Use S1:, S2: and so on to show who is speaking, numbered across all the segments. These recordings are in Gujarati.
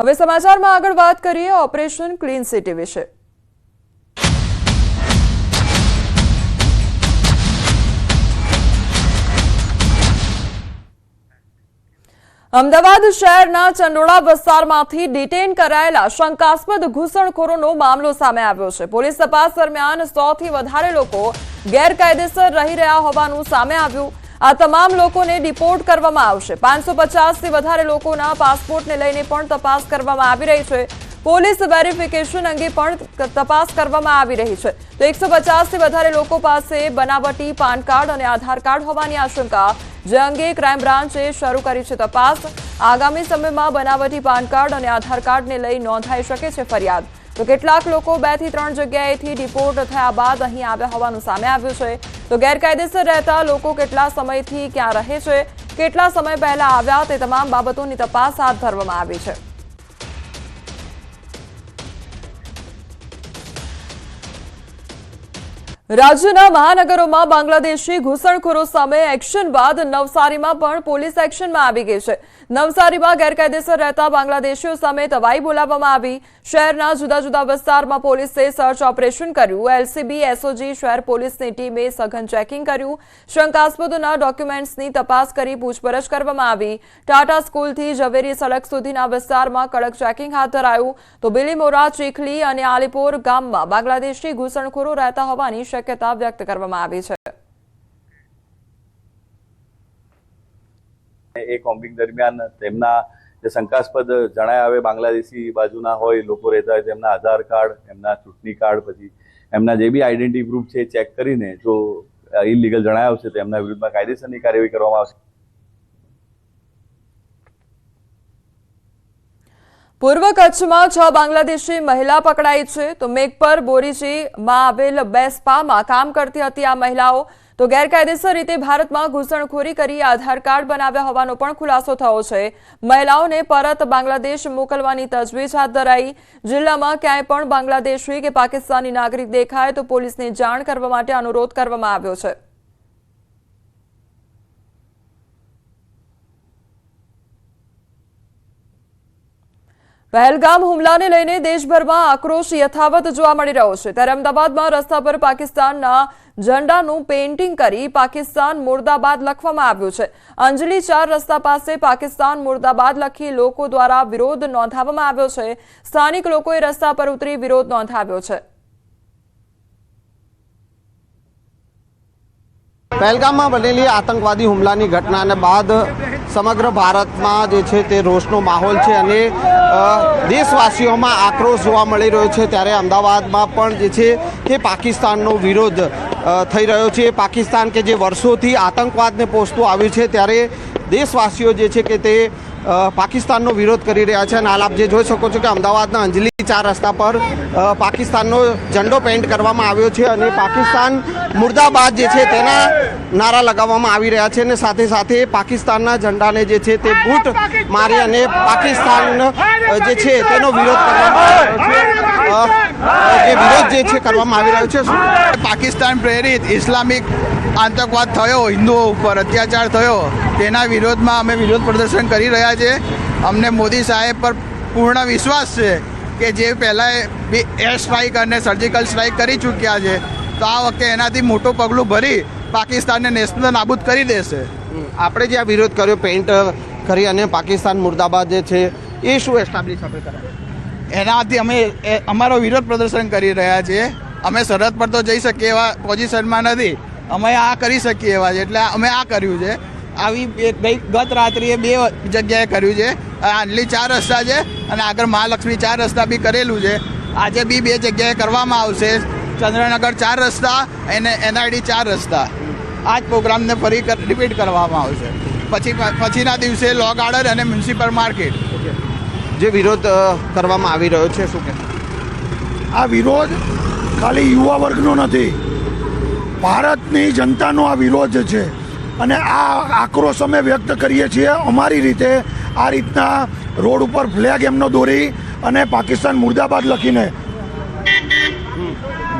S1: હવે સમાચારમાં આગળ વાત કરીએ ઓપરેશન ક્લીન સિટી વિશે. અમદાવાદ શહેરના ચંડોળા વિસ્તારમાંથી ડિટેન કરાયેલા શંકાસ્પદ ઘૂસણખોરોનો મામલો સામે આવ્યો છે. પોલીસ તપાસ દરમિયાન સોથી વધારે લોકો ગેરકાયદેસર રહી રહ્યા હોવાનું સામે આવ્યું. આ તમામ લોકોને ડિપોર્ટ કરવામાં આવશે. પાંચસો પચાસથી વધારે લોકોના પાસપોર્ટને લઈને પણ તપાસ કરવામાં આવી રહી છે. પોલીસ વેરિફિકેશન અંગે પણ તપાસ કરવામાં આવી રહી છે. તો એકસો પચાસથી વધારે લોકો પાસે બનાવટી, પાન કાર્ડ અને આધાર કાર્ડ હોવાની આશંકા જે અંગે ક્રાઇમ બ્રાન્ચે શરૂ કરી છે તપાસ. આગામી સમયમાં બનાવટી, પાન કાર્ડ અને આધાર કાર્ડને લઈ નોંધાઈ શકે છે ફરિયાદ. તો કેટલાક લોકો બેથી ત્રણ જગ્યાએથી ડિપોર્ટ થયા બાદ અહીં આવ્યા હોવાનું સામે આવ્યું છે. તો ગેરકાયદેસર રહેતા લોકો કેટલા સમયથી ક્યાં રહે છે, કેટલા સમય પહેલા આવ્યા તે તમામ બાબતોની તપાસ હાથ ધરવામાં આવી છે. રાજ્યના મહાનગરોમાં બાંગ્લાદેશી ઘૂસણખોરો સામે એક્શન બાદ નવસારીમાં પણ પોલીસ એક્શનમાં આવી ગઈ છે. નવસારીમાં ગેરકાયદેસર રહેતા બાંગ્લાદેશીઓ સામે તવાઈ બોલાવવામાં આવી. શહેરના જુદા જુદા વિસ્તારમાં પોલીસે સર્ચ ઓપરેશન કર્યું. એલસીબી, એસઓજી, શહેર પોલીસની ટીમે સઘન ચેકિંગ કર્યું. શંકાસ્પદોના ડોક્યુમેન્ટ્સની તપાસ કરી પૂછપરછ કરવામાં આવી. ટાટા સ્કૂલથી ઝવેરી સડક સુધીના વિસ્તારમાં કડક ચેકિંગ હાથ ધરાયું. તો બિલીમોરા, ચીખલી અને આલીપોર ગામમાં બાંગ્લાદેશી ઘૂસણખોરો રહેતા હોવાની શક્યતા વ્યક્ત કરવામાં આવી છે.
S2: એ કોમ્બિંગ દરમિયાન તેમના જે શંકાસ્પદ જણાય આવે બાંગ્લાદેશી બાજુના હોય, લોકો રહેતા હોય, તેમના આધાર કાર્ડ, એમના ચૂંટણી કાર્ડ પછી એમના જે બી આઈડેન્ટિટી પ્રૂફ છે ચેક કરીને જો ઇલીગલ જણાય આવશે તો એમના વિરુદ્ધમાં કાયદેસરની કાર્યવાહી કરવામાં આવશે.
S1: પૂર્વ કચ્છમાં છ બાંગ્લાદેશી મહિલા પકડાઈ છે. તો મેઘપર બોરીજીમાં આવેલ બે સ્પામાં કામ કરતી હતી આ મહિલાઓ. તો ગેરકાયદેસર રીતે ભારતમાં ઘૂસણખોરી કરી આધાર કાર્ડ બનાવ્યા હોવાનો પણ ખુલાસો થયો છે. મહિલાઓને પરત બાંગ્લાદેશ મોકલવાની તજવીજ હાથ ધરાઈ. જિલ્લામાં ક્યાંય પણ બાંગ્લાદેશી કે પાકિસ્તાની નાગરિક દેખાય તો પોલીસને જાણ કરવા માટે અનુરોધ કરવામાં આવ્યો છે. પહેલગામ હુમલાને લઈને દેશભરમાં આક્રોશ યથાવત જોવા મળી રહ્યો છે. ત્યારે અમદાવાદમાં રસ્તા પર પાકિસ્તાનના ઝંડાનું પેઇન્ટિંગ કરી પાકિસ્તાન મુર્દાબાદ લખવામાં આવ્યું છે. અંજલી ચાર રસ્તા પાસે પાકિસ્તાન મુર્દાબાદ લખી લોકો દ્વારા વિરોધ નોંધાવવામાં આવ્યો છે. સ્થાનિક લોકોએ રસ્તા પર ઉતરી વિરોધ નોંધાવ્યો છે.
S3: પહેલગામમાં બનેલી આતંકવાદી હુમલાની ઘટનાને બાદ સમગ્ર ભારતમાં જે છે તે રોષનો માહોલ છે અને દેશવાસીઓમાં આક્રોશ જોવા મળી રહ્યો છે. ત્યારે અમદાવાદમાં પણ જે છે તે પાકિસ્તાનનો વિરોધ થઈ રહ્યો છે. પાકિસ્તાન કે જે વર્ષોથી આતંકવાદને પોષતું આવ્યું છે, ત્યારે દેશવાસીઓ જે છે કે તે પાકિસ્તાનનો વિરોધ કરી રહ્યા છે અને હાલ આપ જે જોઈ શકો છો કે અમદાવાદના અંજલી ચાર રસ્તા પર પાકિસ્તાનનો ઝંડો પેન્ટ કરવામાં આવ્યો છે અને પાકિસ્તાન મુર્દાબાદ જે છે તેના નારા લગાવવામાં આવી રહ્યા છે અને સાથે સાથે પાકિસ્તાનના ઝંડાને જે છે તે બૂટ મારી અને પાકિસ્તાન જે છે તેનો વિરોધ કરવામાં આવ્યો છે. જે વિરોધ જે છે કરવામાં આવી રહ્યો છે શું
S4: પાકિસ્તાન પ્રેરિત ઇસ્લામિક આતંકવાદ થયો, હિન્દુઓ ઉપર અત્યાચાર થયો, તેના વિરોધમાં અમે વિરોધ પ્રદર્શન કરી રહ્યા છે. અમને મોદી સાહેબ પર પૂર્ણ વિશ્વાસ છે કે જે પહેલાં એર સ્ટ્રાઇક અને સર્જિકલ સ્ટ્રાઇક કરી ચૂક્યા છે, તો આ વખતે એનાથી મોટું પગલું ભરી પાકિસ્તાનને નેશનલ નાબૂદ કરી દેશે.
S3: આપણે જે આ વિરોધ કર્યો પેઇન્ટ કરી અને પાકિસ્તાન મુર્દાબાદ જે છે, એ શું એસ્ટાબ્લિશ આપણે કરાય?
S4: એનાથી અમે અમારો વિરોધ પ્રદર્શન કરી રહ્યા છીએ. અમે સરહદ પર તો જઈ શકીએ એવા પોઝિશનમાં નથી. અમે આ કરી શકીએ એવા છે એટલે અમે આ કર્યું છે. આવી ગઈ ગત રાત્રિએ બે જગ્યાએ કર્યું છે. આંડલી ચાર રસ્તા છે અને આગળ મહાલક્ષ્મી ચાર રસ્તા બી કરેલું છે. આજે બી બે જગ્યાએ કરવામાં આવશે. ચંદ્રનગર ચાર રસ્તા અને એનઆઈડી ચાર રસ્તા. આ જ પ્રોગ્રામને ફરી રિપીટ કરવામાં આવશે. પછી, પછીના દિવસે લો ગાર્ડન અને મ્યુનિસિપલ માર્કેટ.
S3: જે વિરોધ કરવામાં આવી રહ્યો છે શું કે
S5: આ વિરોધ ખાલી યુવા વર્ગનો નથી. ભારતની જનતાનો આ વિરોધ છે. અને આ આક્રોશ અમે વ્યક્ત કરીએ છીએ અમારી રીતે આ રીતના રોડ ઉપર ફ્લેગ એમનો દોરી અને પાકિસ્તાન મુર્દાબાદ લખીને.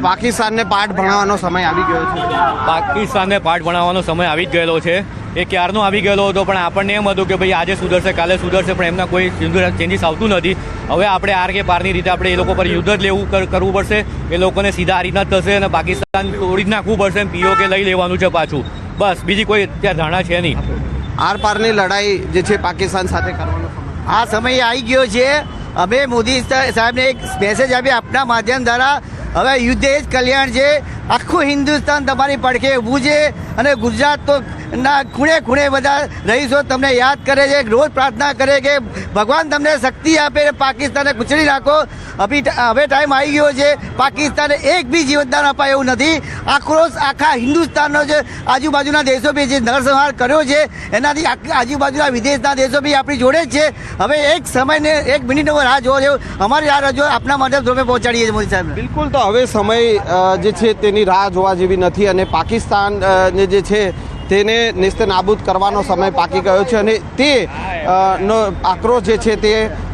S3: પાકિસ્તાનને પાઠ ભણાવવાનો સમય આવી ગયો છે.
S6: પાકિસ્તાનને પાઠ ભણાવવાનો સમય આવી જ ગયેલો છે. એ ક્યારનો આવી ગયેલો હતો પણ આપણને એમ હતું કે ભાઈ આજે સુધરશે કાલે સુધરશે પણ એમના કોઈ ચેન્જીસ આવતું નથી. હવે આપણે આર કે પારની રીતે આપણે એ લોકો પર યુદ્ધ જ લેવું કર- કરવું પડશે. એ લોકોને સીધા આ રીતના થશે અને પાકિસ્તાન તોડી જ નાખવું પડશે પીઓ કે લઈ લેવાનું છે પાછું. બસ બીજી કોઈ ત્યાં ધારણા છે નહીં.
S3: આર પારની લડાઈ જે છે પાકિસ્તાન સાથે કરવાનો
S7: આ સમય આવી ગયો છે. અમે મોદી સાહેબને એક મેસેજ આપી આપના માધ્યમ દ્વારા. હવે યુદ્ધ એ જ કલ્યાણ છે. આખું હિન્દુસ્તાન તમારી પડખે ઊભું છે અને ગુજરાત તો ના, ખૂણે ખૂણે બધા રહીશો તમને યાદ કરે છે રોજ પ્રાર્થના કરે કે ભગવાન તમને શક્તિ આપે પાકિસ્તાને કુચડી નાખો. અભી હવે ટાઈમ આવી ગયો છે પાકિસ્તાને એક બી જીવતદાન અપાય એવું નથી. આક્રોશ આખા હિન્દુસ્તાનનો જે આજુબાજુના દેશો બી જે નરસંહાર કર્યો છે, એનાથી આજુબાજુના વિદેશના દેશો બી આપણી જોડે જ છે. હવે એક સમયને એક મિનિટનો રાહ જોવો છો, અમારી આ જો આપના માધ્યમ ધોરણે પહોંચાડીએ છીએ મોદી સાહેબ
S3: બિલકુલ, તો હવે સમય જે છે તેની રાહ જોવા જેવી નથી અને પાકિસ્તાન ને જે છે તેને નેસ્તે નાબૂદ કરવાનો સમય પાકી ગયો છે અને તે નો આક્રોશ જે છે તે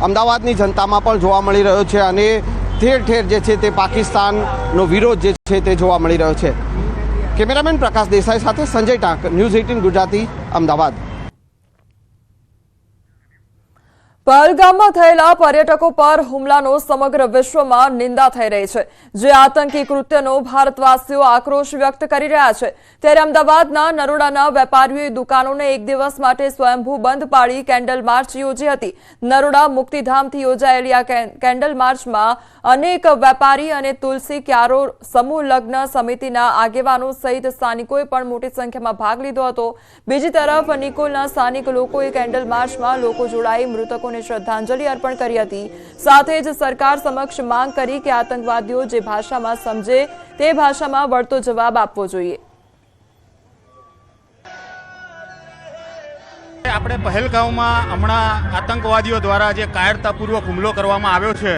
S3: અમદાવાદની જનતામાં પણ જોવા મળી રહ્યો છે અને ઠેર ઠેર જે છે તે પાકિસ્તાનનો વિરોધ જે છે તે જોવા મળી રહ્યો છે. કેમેરામેન પ્રકાશ દેસાઈ સાથે સંજય ટાંક, ન્યૂઝ એઇટીન ગુજરાતી, અમદાવાદ.
S1: પહલગામમાં થયેલા પર્યટકો પર હુમલાનો સમગ્ર વિશ્વમાં નિંદા થઈ રહી છે. જે આતંકી કૃત્યનો ભારતવાસીઓ આક્રોશ વ્યક્ત કરી રહ્યા છે. ત્યારે અમદાવાદના નરોડાના વેપારીઓએ દુકાનોને એક દિવસ માટે સ્વયંભૂ બંધ પાડી કેન્ડલ માર્ચ યોજી હતી. નરોડા મુક્તિધામથી યોજાયેલી આ કેન્ડલ માર્ચમાં અનેક વેપારી અને તુલસી ક્યારો સમૂહ લગ્ન સમિતિના આગેવાનો સહિત સ્થાનિકોએ પણ મોટી સંખ્યામાં ભાગ લીધો હતો. બીજી તરફ નિકોલના સ્થાનિક લોકોએ કેન્ડલ માર્ચમાં લોકો જોડાઈ મૃતકોને શ્રદ્ધાંજલિ અર્પણ કરી હતી. સાથે જ સરકાર સમક્ષ માંગ કરી કે આતંકવાદીઓ જે ભાષામાં સમજે તે ભાષામાં વળતો જવાબ આપવો જોઈએ.
S8: આપણે પહેલગાંવમાં હમણાં આતંકવાદીઓ દ્વારા જે કાયરતાપૂર્વક હુમલો કરવામાં આવ્યો છે.